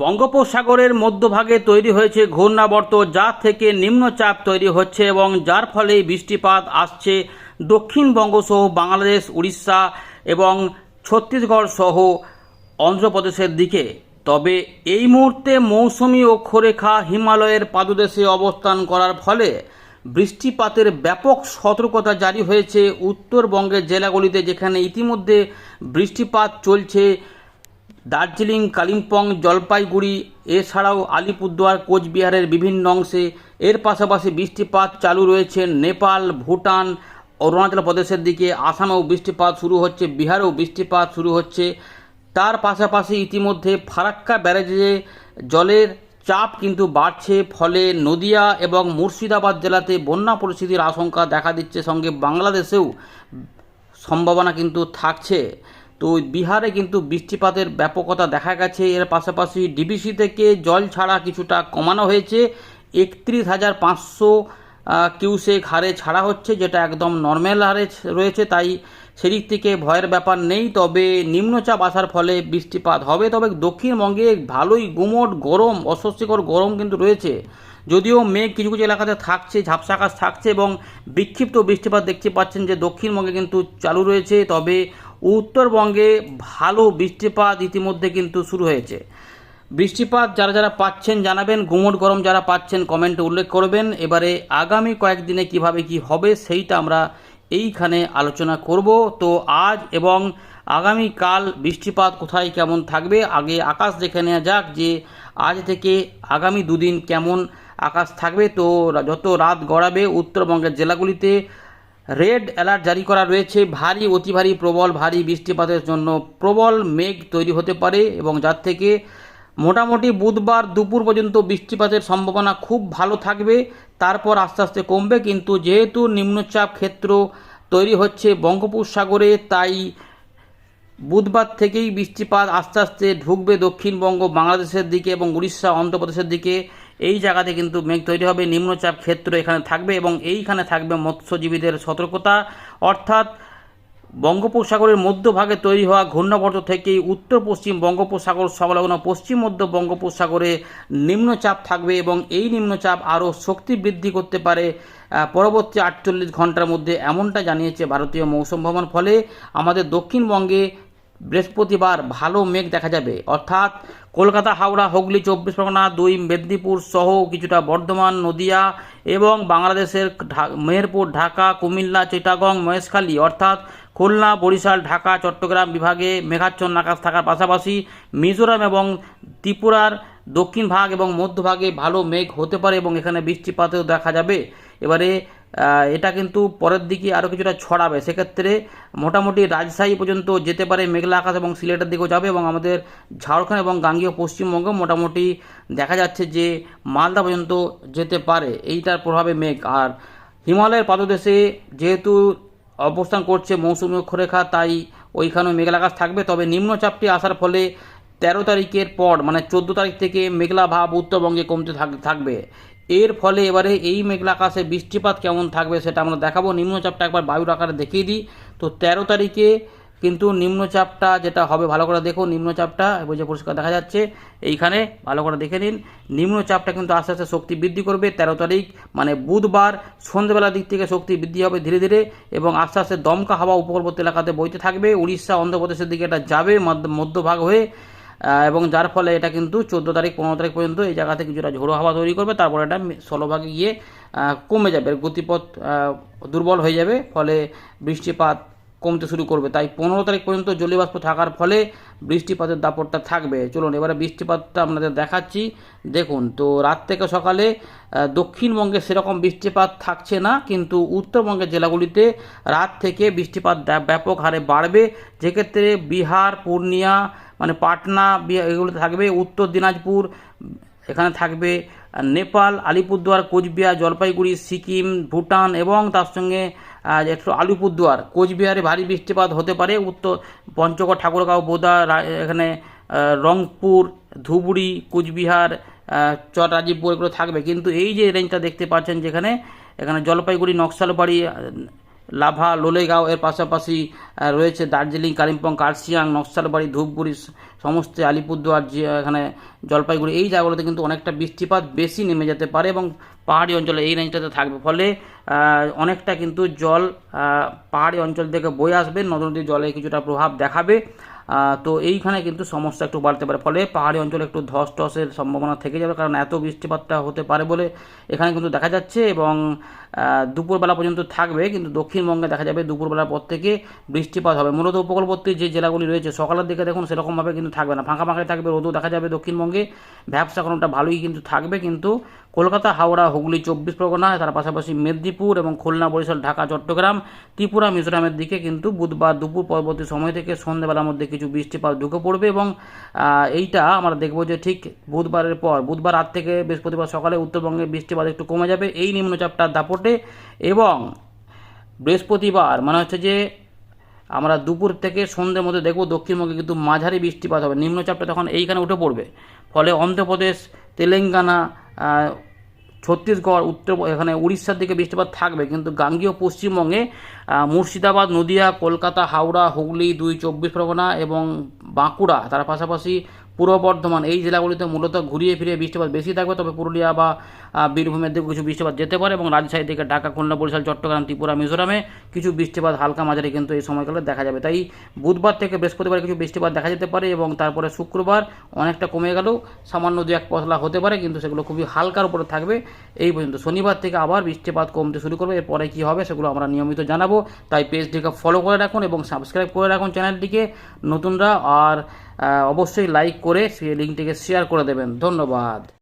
বঙ্গোপসাগরের মধ্যভাগে তৈরি হয়েছে ঘূর্ণাবর্ত, যা থেকে নিম্নচাপ তৈরি হচ্ছে এবং যার ফলে বৃষ্টিপাত আসছে দক্ষিণবঙ্গ সহ বাংলাদেশ, উড়িষ্যা এবং ছত্তিশগড় সহ অন্ধ্রপ্রদেশের দিকে। তবে এই মুহূর্তে মৌসুমি অক্ষরেখা হিমালয়ের পাদদেশে অবস্থান করার ফলে বৃষ্টিপাতের ব্যাপক সতর্কতা জারি হয়েছে উত্তরবঙ্গের জেলাগুলিতে, যেখানে ইতিমধ্যে বৃষ্টিপাত চলছে দার্জিলিং, কালিম্পং, জলপাইগুড়ি, এছাড়াও আলিপুরদুয়ার, কোচবিহারের বিভিন্ন অংশে। এর পাশাপাশি বৃষ্টিপাত চালু রয়েছে নেপাল, ভুটান, অরুণাচল প্রদেশের দিকে। আসামেও বৃষ্টিপাত শুরু হচ্ছে, বিহারেও বৃষ্টিপাত শুরু হচ্ছে। তার পাশাপাশি ইতিমধ্যে ফারাক্কা ব্যারেজে জলের চাপ কিন্তু বাড়ছে, ফলে নদিয়া এবং মুর্শিদাবাদ জেলাতে বন্যা পরিস্থিতির আশঙ্কা দেখা দিচ্ছে। সঙ্গে বাংলাদেশেও সম্ভাবনা কিন্তু থাকছে। তো বিহারে কিন্তু বৃষ্টিপাতের ব্যাপকতা দেখা গেছে। এর পাশাপাশি ডিবিসি থেকে জল ছাড়া কিছুটা কমানো হয়েছে। একত্রিশ হাজার পাঁচশো কিউসেক হারে ছাড়া হচ্ছে, যেটা একদম নর্মাল হারে রয়েছে। তাই সেদিক থেকে ভয়ের ব্যাপার নেই। তবে নিম্নচাপ আসার ফলে বৃষ্টিপাত হবে। তবে দক্ষিণবঙ্গে ভালোই গুমোট, গরম, অস্বস্তিকর গরম কিন্তু রয়েছে। যদিও মেঘ কিছু কিছু এলাকাতে থাকছে, ঝাপসা আকাশ থাকছে এবং বিক্ষিপ্ত বৃষ্টিপাত দেখতে পাচ্ছেন যে দক্ষিণবঙ্গে কিন্তু চালু রয়েছে। তবে উত্তরবঙ্গে ভালো বৃষ্টিপাত ইতিমধ্যে কিন্তু শুরু হয়েছে। বৃষ্টিপাত যারা যারা পাচ্ছেন জানাবেন, গুমট গরম যারা পাচ্ছেন কমেন্টে উল্লেখ করবেন। এবারে আগামী কয়েকদিনে কীভাবে কি হবে সেইটা আমরা এইখানে আলোচনা করব। তো আজ এবং আগামীকাল বৃষ্টিপাত কোথায় কেমন থাকবে, আগে আকাশ দেখে নেওয়া যাক যে আজ থেকে আগামী দুদিন কেমন আকাশ থাকবে। তো যত রাত গড়াবে উত্তরবঙ্গের জেলাগুলিতে রেড অ্যালার্ট জারি করা রয়েছে। ভারী, অতি ভারী, প্রবল, ভারী বৃষ্টিপাতের জন্য প্রবল মেঘ তৈরি হতে পারে এবং যার থেকে মোটামুটি বুধবার দুপুর পর্যন্ত বৃষ্টিপাতের সম্ভাবনা খুব ভালো থাকবে। তারপর আস্তে আস্তে কমবে, কিন্তু যেহেতু নিম্নচাপ ক্ষেত্র তৈরি হচ্ছে বঙ্গোপসাগরে, তাই বুধবার থেকেই বৃষ্টিপাত আস্তে আস্তে ঢুকবে দক্ষিণবঙ্গ, বাংলাদেশের দিকে এবং উড়িষ্যা, অন্ধ্রপ্রদেশের দিকে। এই জায়গাতে কিন্তু মেঘ তৈরি হবে, নিম্নচাপ ক্ষেত্র এখানে থাকবে এবং এইখানে থাকবে মৎস্যজীবীদের সতর্কতা। অর্থাৎ বঙ্গোপসাগরের মধ্যভাগে তৈরি হওয়া ঘূর্ণাবর্ত থেকেই উত্তর পশ্চিম বঙ্গোপসাগর সংলগ্ন পশ্চিম মধ্য বঙ্গোপসাগরে নিম্নচাপ থাকবে এবং এই নিম্নচাপ আরও শক্তি বৃদ্ধি করতে পারে। পরবর্তী আটচল্লিশ ঘণ্টার মধ্যে এমনটা জানিয়েছে ভারতীয় মৌসুম ভবন। ফলে আমাদের দক্ষিণবঙ্গে বৃহস্পতিবার ভালো মেঘ দেখা যাবে। অর্থাৎ কলকাতা, হাওড়া, হুগলি, চব্বিশ পরগনা, দুই, মেদিনীপুর সহ কিছুটা বর্ধমান, নদিয়া এবং বাংলাদেশের মেহেরপুর, ঢাকা, কুমিল্লা, চিটাগং, মহেশখালী অর্থাৎ খুলনা, বরিশাল, ঢাকা, চট্টগ্রাম বিভাগে মেঘাচ্ছন্ন আকাশ থাকার পাশাপাশি মিজোরাম এবং ত্রিপুরার দক্ষিণ ভাগ এবং মধ্যভাগে ভালো মেঘ হতে পারে এবং এখানে বৃষ্টিপাতেও দেখা যাবে। এবারে এটা কিন্তু পরের দিকে আরও কিছুটা ছড়াবে। সেক্ষেত্রে মোটামুটি রাজশাহী পর্যন্ত যেতে পারে মেঘলা আকাশ এবং সিলেটের দিকেও যাবে এবং আমাদের ঝাড়খণ্ড এবং গাঙ্গীয় পশ্চিমবঙ্গ মোটামুটি দেখা যাচ্ছে যে মালদা পর্যন্ত যেতে পারে। এইটার প্রভাবে মেঘ। আর হিমালয়ের পাদদেশে যেহেতু অবস্থান করছে মৌসুমী অক্ষরেখা, তাই ওইখানেও মেঘলা আকাশ থাকবে। তবে নিম্নচাপটি আসার ফলে তেরো তারিখের পর মানে চোদ্দ তারিখ থেকে মেঘলা ভাব উত্তরবঙ্গে কমতে থাক- থাকবে। এর ফলে এবারে এই মেঘলা আকাশে বৃষ্টিপাত কেমন থাকবে সেটা আমরা দেখাবো। নিম্নচাপটা একবার বায়ুর আকারে দেখিয়ে দিই। তো তেরো তারিখে কিন্তু নিম্নচাপটা যেটা হবে, ভালো করে দেখো নিম্নচাপটা যে পরিষ্কার দেখা যাচ্ছে, এইখানে ভালো করে দেখে নিন। নিম্নচাপটা কিন্তু আস্তে আস্তে শক্তি বৃদ্ধি করবে তেরো তারিখ মানে বুধবার সন্ধ্যেবেলার দিক থেকে শক্তি বৃদ্ধি হবে ধীরে ধীরে এবং আস্তে আস্তে দমকা হাওয়া উপকূলবর্তী এলাকাতে বইতে থাকবে। উড়িষ্যা, অন্ধ্রপ্রদেশের দিকে এটা যাবে, মধ্য- মধ্যভাগ হয়ে এবং যার ফলে এটা কিন্তু চোদ্দ তারিখ, পনেরো তারিখ পর্যন্ত এই জায়গাতে কিছুটা ঝোড়ো হাওয়া তৈরি করবে। তারপর এটা ষোলো গিয়ে কমে যাবে, গতিপথ দুর্বল হয়ে যাবে। ফলে বৃষ্টিপাত কমতে শুরু করবে। তাই পনেরো তারিখ পর্যন্ত জলীয়বাষ্প থাকার ফলে বৃষ্টিপাতের দাপটটা থাকবে। চলুন, এবারে বৃষ্টিপাতটা আপনাদের দেখাচ্ছি। দেখুন, তো রাত থেকে সকালে দক্ষিণবঙ্গে সেরকম বৃষ্টিপাত থাকছে না, কিন্তু উত্তরবঙ্গের জেলাগুলিতে রাত থেকে বৃষ্টিপাত ব্যাপক হারে বাড়বে। যেক্ষেত্রে বিহার, পূর্ণিয়া মানে পাটনা এগুলোতে থাকবে। উত্তর দিনাজপুর, এখানে থাকবে নেপাল, আলিপুরদুয়ার, কোচবিহার, জলপাইগুড়ি, সিকিম, ভুটান এবং তার সঙ্গে একটু আলিপুরদুয়ার। কোচবিহারে ভারী বৃষ্টিপাত হতে পারে। উত্তর পঞ্চগড়, ঠাকুরগাঁও, বোদা এখানে রংপুর ধুবুরি কোচবিহার চট রাজীবপুর এগুলো থাকবে। কিন্তু এই যে রেঞ্জটা দেখতে পাচ্ছেন যেখানে, এখানে জলপাইগুড়ি, নকশালবাড়ি লাভা, লোলেগাঁও, এর পাশাপাশি রয়েছে দার্জিলিং, কালিম্পং, কার্শিয়াং, নকশালবাড়ি, ধূপগুড়ি, সমস্ত আলিপুরদুয়ার, যে এখানে জলপাইগুড়ি, এই জায়গাগুলোতে কিন্তু অনেকটা বৃষ্টিপাত বেশি নেমে যেতে পারে এবং পাহাড়ি অঞ্চলে এই রেঞ্জটাতে থাকবে। ফলে অনেকটা কিন্তু জল পাহাড়ি অঞ্চল থেকে বয়ে আসবে নদ নদীর জলে কিছুটা প্রভাব দেখাবে তো এইখানে কিন্তু সমস্যা একটু বাড়তে পারে। ফলে পাহাড়ি অঞ্চলে একটু ধস টসের সম্ভাবনা থেকে যাবে, কারণ এত বৃষ্টিপাতটা হতে পারে বলে এখানে কিন্তু দেখা যাচ্ছে এবং দুপুরবেলা পর্যন্ত থাকবে, কিন্তু দক্ষিণবঙ্গে দেখা যাবে দুপুরবেলার পর থেকে বৃষ্টিপাত হবে। মূলত উপকূলবর্তী যে জেলাগুলি রয়েছে, সকালের দিকে দেখুন সেরকমভাবে কিন্তু থাকবে না। ফাঁকা ফাঁকাই থাকবে রোদও দেখা যাবে দক্ষিণবঙ্গে। ব্যবসা কোনোটা ভালোই কিন্তু থাকবে, কিন্তু কলকাতা, হাওড়া, হুগলি, চব্বিশ পরগনা, তার পাশাপাশি মেদিনীপুর এবং খুলনা, বরিশাল, ঢাকা, চট্টগ্রাম, ত্রিপুরা, মিজোরামের দিকে কিন্তু বুধবার দুপুর পরবর্তী সময় থেকে সন্ধ্যেবেলার মধ্যে কিছু বৃষ্টিপাত ঢুকে পড়বে এবং এইটা আমরা দেখব যে ঠিক বুধবারের পর, বুধবার রাত থেকে বৃহস্পতিবার সকালে উত্তরবঙ্গে বৃষ্টিপাত একটু কমে যাবে। এই নিম্নচাপটার দাপটে এবং বৃহস্পতিবার মানে হচ্ছে যে আমরা দুপুর থেকে সন্ধ্যের মধ্যে দেখব দক্ষিণবঙ্গে কিন্তু মাঝারি বৃষ্টিপাত হবে। নিম্নচাপটা তখন এইখানে উঠে পড়বে। ফলে অন্ধ্রপ্রদেশ, তেলেঙ্গানা ছত্তিশগড়, উত্তর, এখানে উড়িষ্যার দিকে বৃষ্টিপাত থাকবে। কিন্তু গাঙ্গীয় পশ্চিমবঙ্গে মুর্শিদাবাদ, নদিয়া, কলকাতা, হাওড়া, হুগলি, দুই, চব্বিশ পরগনা এবং বাঁকুড়া, তার পাশাপাশি পূর্ব বর্ধমান, এই জেলাগুলিতে মূলত ঘুরিয়ে ফিরিয়ে বৃষ্টিপাত বেশি থাকবে। তবে পুরুলিয়া বা বীরভূমের দিকে কিছু বৃষ্টিপাত যেতে পারে এবং রাজশাহী থেকে ঢাকা, খুলনা, বরিশাল, চট্টগ্রাম, ত্রিপুরা, মিজোরামে কিছু বৃষ্টিপাত হালকা মাঝারি কিন্তু এই সময়কালে দেখা যাবে। তাই বুধবার থেকে বৃহস্পতিবার কিছু বৃষ্টিপাত দেখা যেতে পারে এবং তারপরে শুক্রবার অনেকটা কমে গেলেও সামান্য দু এক পশলা হতে পারে কিন্তু সেগুলো খুবই হালকার উপরে থাকবে। এই পর্যন্ত শনিবার থেকে আবার বৃষ্টিপাত কমতে শুরু করবে। এরপরে কী হবে সেগুলো আমরা নিয়মিত জানাব। তাই পেজটিকে ফলো করে রাখুন এবং সাবস্ক্রাইব করে রাখুন চ্যানেলটিকে নতুনরা আর অবশ্যই লাইক করে সেই লিঙ্কটিকে শেয়ার করে দেবেন। ধন্যবাদ।